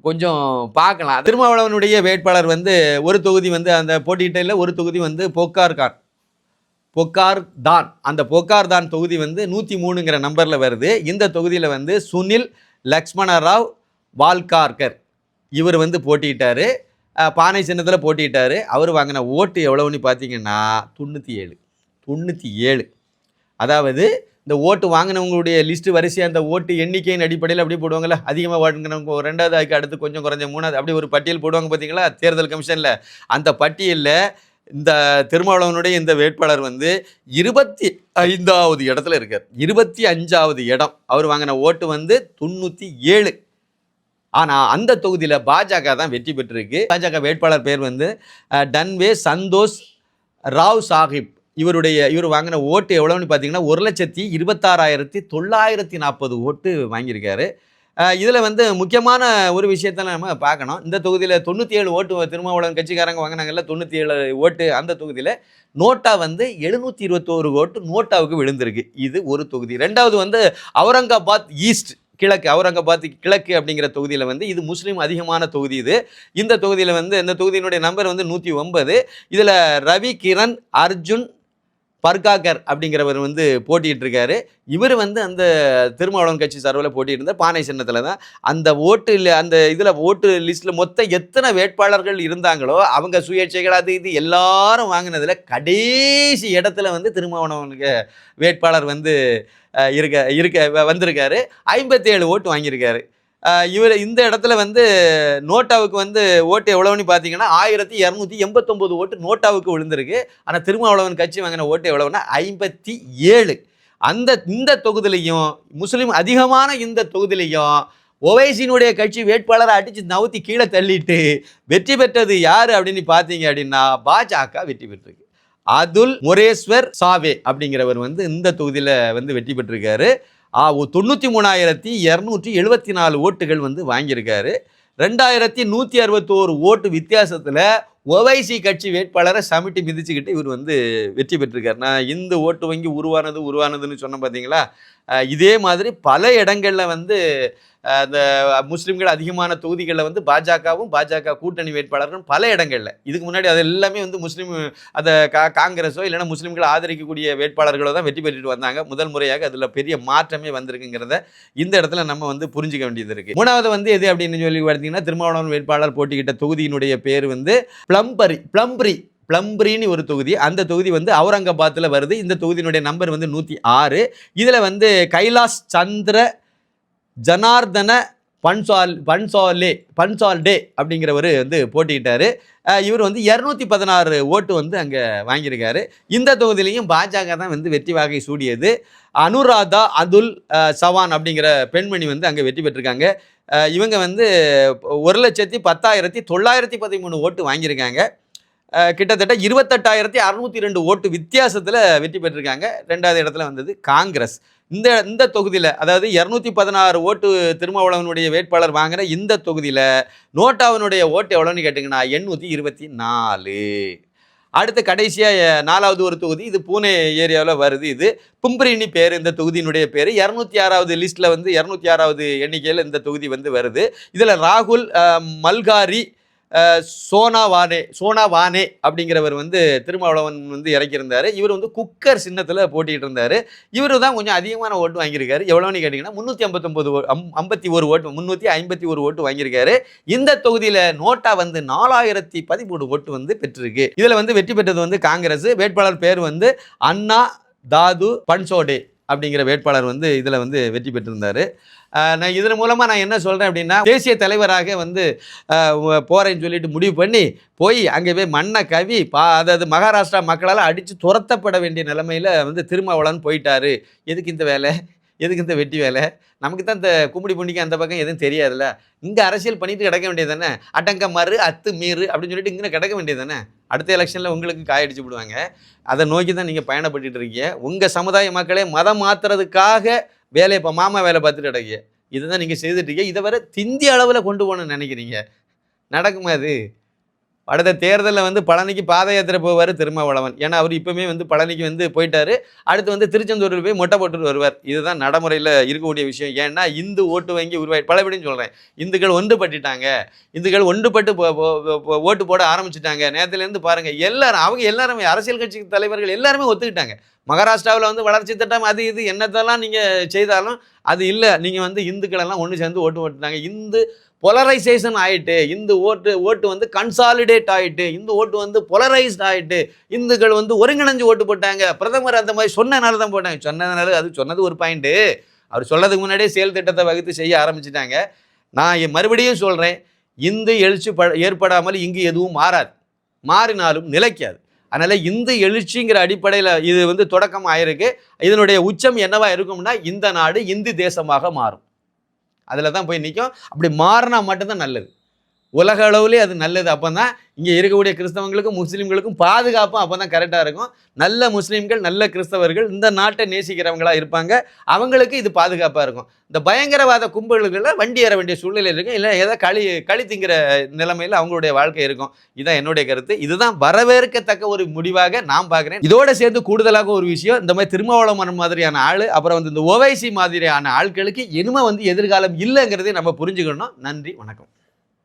கொஞ்சம் பார்க்கலாம். திருமாவளவனுடைய வேட்பாளர் வந்து ஒரு தொகுதி வந்து அந்த போட்டியிட்டில் ஒரு தொகுதி வந்து பொக்கார்கார் பொக்கார் தான். அந்த பொக்கார் தான் தொகுதி வந்து நூற்றி மூணுங்கிற நம்பரில் வருது. இந்த தொகுதியில் வந்து சுனில் லக்ஷ்மண ராவ் வால்கார்கர். இவர் வந்து போட்டியிட்டார் பானை சின்னத்தில் போட்டியிட்டார் அவர் வாங்கின ஓட்டு எவ்வளோன்னு பார்த்தீங்கன்னா தொண்ணூற்றி ஏழு தொண்ணூற்றி ஏழு அதாவது இந்த ஓட்டு வாங்கினவங்களுடைய லிஸ்ட்டு வரிசையாக அந்த ஓட்டு எண்ணிக்கையின் அடிப்படையில் அப்படி போடுவாங்கல்ல? அதிகமாக வாங்கினவங்க ஒரு ரெண்டாவது ஆக்கு அடுத்து கொஞ்சம் குறைஞ்ச மூணாவது அப்படி ஒரு பட்டியல் போடுவாங்க பார்த்தீங்களா தேர்தல் கமிஷனில். அந்த பட்டியலில் இந்த திருமாவளவனுடைய இந்த வேட்பாளர் வந்து இருபத்தி ஐந்தாவது இடத்துல இருக்கார். இருபத்தி அஞ்சாவது இடம். அவர் வாங்கின ஓட்டு வந்து தொண்ணூற்றி ஏழு. ஆனால் அந்த தொகுதியில் பாஜக தான் வெற்றி பெற்றிருக்கு. பாஜக வேட்பாளர் பேர் வந்து டன்வே சந்தோஷ் ராவ் சாஹிப். இவருடைய இவர் வாங்கின ஓட்டு எவ்வளோன்னு பார்த்தீங்கன்னா ஒரு லட்சத்தி இருபத்தாறாயிரத்தி தொள்ளாயிரத்தி நாற்பது ஓட்டு வாங்கியிருக்காரு. இதில் வந்து முக்கியமான ஒரு விஷயத்த நம்ம பார்க்கணும். இந்த தொகுதியில் தொண்ணூற்றி ஏழு ஓட்டு திருமாவளவன் கட்சிக்காரங்க வாங்கினாங்கல்ல தொண்ணூற்றி ஏழு ஓட்டு அந்த தொகுதியில் நோட்டா வந்து எழுநூற்றி இருபத்தோரு ஓட்டு நோட்டாவுக்கு விழுந்திருக்கு. இது ஒரு தொகுதி. ரெண்டாவது வந்து அவுரங்காபாத் ஈஸ்ட் கிழக்கு அவுரங்காபாத் கிழக்கு அப்படிங்கிற தொகுதியில் வந்து இது முஸ்லீம் அதிகமான தொகுதி இது. இந்த தொகுதியில் வந்து இந்த தொகுதியினுடைய நம்பர் வந்து நூற்றி ஒன்பது. இதில் ரவி கிரண் அர்ஜுன் பர்காகர் அப்படிங்கிறவர் வந்து போட்டிட்டு இருக்காரு இவர் வந்து அந்த திருமாவளவன் கட்சி சார்பில் போட்டியிருந்தார் பானை சின்னத்தில் தான் அந்த ஓட்டு இல்லை அந்த இதில் ஓட்டு லிஸ்ட்டில் மொத்தம் எத்தனை வேட்பாளர்கள் இருந்தாங்களோ அவங்க சுயேட்சைகள் அது இது எல்லாரும் வாங்கினதில் கடைசி இடத்துல வந்து திருமாவளவனுக்கு வேட்பாளர் வந்து இருக்க இருக்க வ- வந்திருக்காரு. ஐம்பத்தேழு ஓட்டு வாங்கியிருக்காரு. இவர் இந்த இடத்துல வந்து நோட்டாவுக்கு வந்து ஓட்டு எவ்வளவுன்னு பார்த்தீங்கன்னா ஆயிரத்தி இரநூத்தி எண்பத்தொம்போது ஓட்டு நோட்டாவுக்கு விழுந்திருக்கு. ஆனால் திருமாவளவன் கட்சி வாங்கின ஓட்டு எவ்வளவுன்னா ஐம்பத்தி ஏழு. அந்த இந்த தொகுதியிலையும் முஸ்லீம் அதிகமான இந்த தொகுதியிலையும் ஒவைசினுடைய கட்சி வேட்பாளரை அடித்து நவுத்தி கீழே தள்ளிட்டு வெற்றி பெற்றது யார் அப்படின்னு பார்த்தீங்க அப்படின்னா பாஜக வெற்றி பெற்றிருக்கு. அதுல் முரேஸ்வர் சாவே அப்படிங்கிறவர் வந்து இந்த தொகுதியில் வந்து வெற்றி பெற்றிருக்காரு. தொண்ணூற்றி மூணாயிரத்தி இரநூற்றி எழுபத்தி நாலு ஓட்டுகள் வந்து வாங்கியிருக்காரு. ரெண்டாயிரத்தி நூற்றி அறுபத்தோரு ஓட்டு வித்தியாசத்தில் ஒவைசி கட்சி வேட்பாளரை சமிட்டி மிதிச்சுக்கிட்டு இவர் வந்து வெற்றி பெற்றிருக்கார். நான் இந்த ஓட்டு வங்கி உருவானது உருவானதுன்னு சொன்னேன் பார்த்தீங்களா இதே மாதிரி பல இடங்களில் வந்து அந்த முஸ்லீம்கள் அதிகமான தொகுதிகளில் வந்து பாஜகவும் பாஜக கூட்டணி வேட்பாளர்களும் பல இடங்களில். இதுக்கு முன்னாடி அது எல்லாமே வந்து முஸ்லீம் அதை கா காங்கிரஸோ இல்லைன்னா முஸ்லீம்களை ஆதரிக்கக்கூடிய வேட்பாளர்களோ தான் வெற்றி பெற்றுட்டு வந்தாங்க. முதல் முறையாக அதில் பெரிய மாற்றமே வந்திருக்குங்கிறத இந்த இடத்துல நம்ம வந்து புரிஞ்சிக்க வேண்டியது இருக்குது மூணாவது வந்து எது அப்படின்னு சொல்லி பார்த்தீங்கன்னா திருமாவளவன் வேட்பாளர் போட்டிக்கிட்ட தொகுதியினுடைய பேர் வந்து பிளம்பரி பிளம்பரி பிளம்பரின்னு ஒரு தொகுதி. அந்த தொகுதி வந்து அவுரங்காபாத்தில் வருது. இந்த தொகுதியினுடைய நம்பர் வந்து நூற்றி ஆறு. இதில் வந்து கைலாஷ் சந்திர ஜனார்தன பன்சால் பன்சாலே பன்சால்டே அப்படிங்கிறவர் வந்து போட்டிக்கிட்டாரு இவர் வந்து இரநூத்தி பதினாறு ஓட்டு வந்து அங்கே வாங்கியிருக்காரு. இந்த தொகுதியிலையும் பாஜக தான் வந்து வெற்றி வாகை சூடியது. அனுராதா அதுல் சவான் அப்படிங்கிற பெண்மணி வந்து அங்கே வெற்றி பெற்றிருக்காங்க. இவங்க வந்து ஒரு லட்சத்தி பத்தாயிரத்தி தொள்ளாயிரத்தி பதிமூணு ஓட்டு வாங்கியிருக்காங்க. கிட்டத்தட்ட இருபத்தெட்டாயிரத்தி அறுநூத்தி ரெண்டு ஓட்டு வித்தியாசத்தில் வெற்றி பெற்றிருக்காங்க. ரெண்டாவது இடத்துல வந்தது காங்கிரஸ். இந்த இந்த தொகுதியில் அதாவது இரநூத்தி பதினாறு ஓட்டு திருமாவளவனுடைய வேட்பாளர் வாங்கின இந்த தொகுதியில் நோட்டாவினுடைய ஓட்டு எவ்வளோன்னு கேட்டிங்கன்னா எண்ணூற்றி இருபத்தி நாலு. அடுத்து கடைசியாக நாலாவது ஒரு தொகுதி இது பூனே ஏரியாவில் வருது இது. பும்பரினி பேர் இந்த தொகுதியினுடைய பேர். இரநூத்தி ஆறாவது லிஸ்ட்டில் வந்து இரநூத்தி ஆறாவது எண்ணிக்கையில் இந்த தொகுதி வந்து வருது. இதில் ராகுல் மல்காரி சோனா வானே சோனா வானே அப்படிங்கிறவர் வந்து திருமாவளவன் வந்து இறக்கியிருந்தார். இவர் வந்து குக்கர் சின்னத்தில் போட்டிகிட்டு இருந்தார். இவர் தான் கொஞ்சம் அதிகமான ஓட்டு வாங்கியிருக்காரு. எவ்வளோன்னு கேட்டிங்கன்னா முந்நூற்றி ஐம்பத்தொம்பது ஐம்பத்தி ஒரு ஓட்டு முந்நூற்றி ஐம்பத்தி ஒரு ஓட்டு வாங்கியிருக்காரு. இந்த தொகுதியில் நோட்டா வந்து நாலாயிரத்தி பதிமூணு ஓட்டு வந்து பெற்றிருக்கு. இதில் வந்து வெற்றி பெற்றது வந்து காங்கிரஸ். வேட்பாளர் பேர் வந்து அண்ணா தாது பன்சோடே அப்படிங்கிற வேட்பாளர் வந்து இதில் வந்து வெற்றி பெற்றிருந்தார். நான் இதன் மூலமாக நான் என்ன சொல்கிறேன் அப்படின்னா தேசிய தலைவராக வந்து போகிறேன்னு சொல்லிட்டு முடிவு பண்ணி போய் அங்கே போய் மண்ணை கவி பா அதாவது மகாராஷ்டிரா மக்களால் அடித்து துரத்தப்பட வேண்டிய நிலைமையில் வந்து திருமாவளவன் போயிட்டாரு. எதுக்கு இந்த வேலை? எதுக்கு இந்த வெட்டி வேலை? நமக்கு தான் இந்த கும்பிடி புண்டிக்கு அந்த பக்கம் எதுவும் தெரியாதுல்ல. இங்கே அரசியல் பண்ணிட்டு கிடக்க வேண்டியது தானே அடங்க மறு அத்து மீறு அப்படின்னு சொல்லிட்டு இங்கே கிடக்க வேண்டியது தானே அடுத்த எலெக்ஷனில் உங்களுக்கு காயடிச்சு விடுவாங்க. அதை நோக்கி தான் நீங்கள் பயணப்பட்டு இருக்கீங்க. உங்கள் சமுதாய மக்களே மதம் மாற்றுறதுக்காக வேலையை இப்போ மாமா வேலை பார்த்துட்டு கிடக்கீங்க இதுதான் நீங்கள் செய்துட்டீங்க இதை வர திந்திய அளவில் கொண்டு போகணும்னு நினைக்கிறீங்க. நடக்குமா அது? அடுத்த தேர்தலில் வந்து பழனிக்கு பாத யாத்திரை போவார் திருமாவளவன். ஏன்னா அவர் இப்போவுமே வந்து பழனிக்கு வந்து போயிட்டாரு. அடுத்து வந்து திருச்செந்தூரில் போய் மொட்டை போட்டுட்டு வருவார். இதுதான் நடைமுறையில் இருக்கக்கூடிய விஷயம். ஏன்னா இந்து ஓட்டு வங்கி உருவாய் பலபடின்னு சொல்கிறேன் இந்துக்கள் ஒன்றுபட்டுட்டாங்க. இந்துக்கள் ஒன்றுபட்டு போ- ஓட்டு போட ஆரம்பிச்சிட்டாங்க. நேரத்துலேருந்து பாருங்கள் எல்லாரும் அவங்க எல்லாருமே அரசியல் கட்சி தலைவர்கள் எல்லாருமே ஒத்துக்கிட்டாங்க. மகாராஷ்டிராவில் வந்து வளர்ச்சி திட்டம் அது இது என்னத்தெல்லாம் நீங்கள் செய்தாலும் அது இல்லை. நீங்கள் வந்து இந்துக்களெல்லாம் ஒன்று சேர்ந்து ஓட்டு போட்டுட்டாங்க. இந்து பொலரைசேஷன் ஆயிட்டு இந்த ஓட்டு ஓட்டு வந்து கன்சாலிடேட் ஆயிட்டு இந்த ஓட்டு வந்து பொலரைஸ்ட் ஆயிட்டு இந்துக்கள் வந்து ஒருங்கிணைஞ்சு ஓட்டு போட்டாங்க. பிரதமர் அந்த மாதிரி சொன்னனால தான் போட்டாங்க. சொன்னதுனால அது சொன்னது ஒரு பாயிண்ட்டு அவர் சொல்லதுக்கு முன்னாடியே செயல் திட்டத்தை வகுத்து செய்ய ஆரம்பிச்சிட்டாங்க. நான் மறுபடியும் சொல்கிறேன் இந்து எழுச்சி ப ஏற்படாமல் இங்கு எதுவும் மாறாது. மாறினாலும் நிலைக்காது. அதனால் இந்து எழுச்சிங்கிற அடிப்படையில் இது வந்து தொடக்கம் ஆயிருக்கு. இதனுடைய உச்சம் என்னவா இருக்கும்னா இந்த நாடு இந்து தேசமாக மாறும். அதில் தான் போய் நிற்கும் அப்படி மாறினா மட்டும்தான் நல்லது. உலக அளவுலேயே அது நல்லது. அப்போ தான் இங்கே இருக்கக்கூடிய கிறிஸ்தவங்களுக்கும் முஸ்லீம்களுக்கும் பாதுகாப்பும் அப்போ தான் கரெக்டாக இருக்கும். நல்ல முஸ்லீம்கள் நல்ல கிறிஸ்தவர்கள் இந்த நாட்டை நேசிக்கிறவங்களா இருப்பாங்க. அவங்களுக்கு இது பாதுகாப்பாக இருக்கும். இந்த பயங்கரவாத கும்பல்களில் வண்டி ஏற வேண்டிய சூழ்நிலை இருக்கும். இல்லை ஏதோ களி களி திங்கிற நிலைமையில் அவங்களுடைய வாழ்க்கை இருக்கும். இதுதான் என்னுடைய கருத்து. இதுதான் வரவேற்கத்தக்க ஒரு முடிவாக நான் பார்க்குறேன். இதோட சேர்ந்து கூடுதலாக ஒரு விஷயம் இந்த மாதிரி திருமாவளவன் மாதிரியான ஆள் அப்புறம் வந்து இந்த ஓவைசி மாதிரியான ஆட்களுக்கு இனிமே வந்து எதிர்காலம் இல்லைங்கிறதை நம்ம புரிஞ்சுக்கணும் நன்றி வணக்கம்.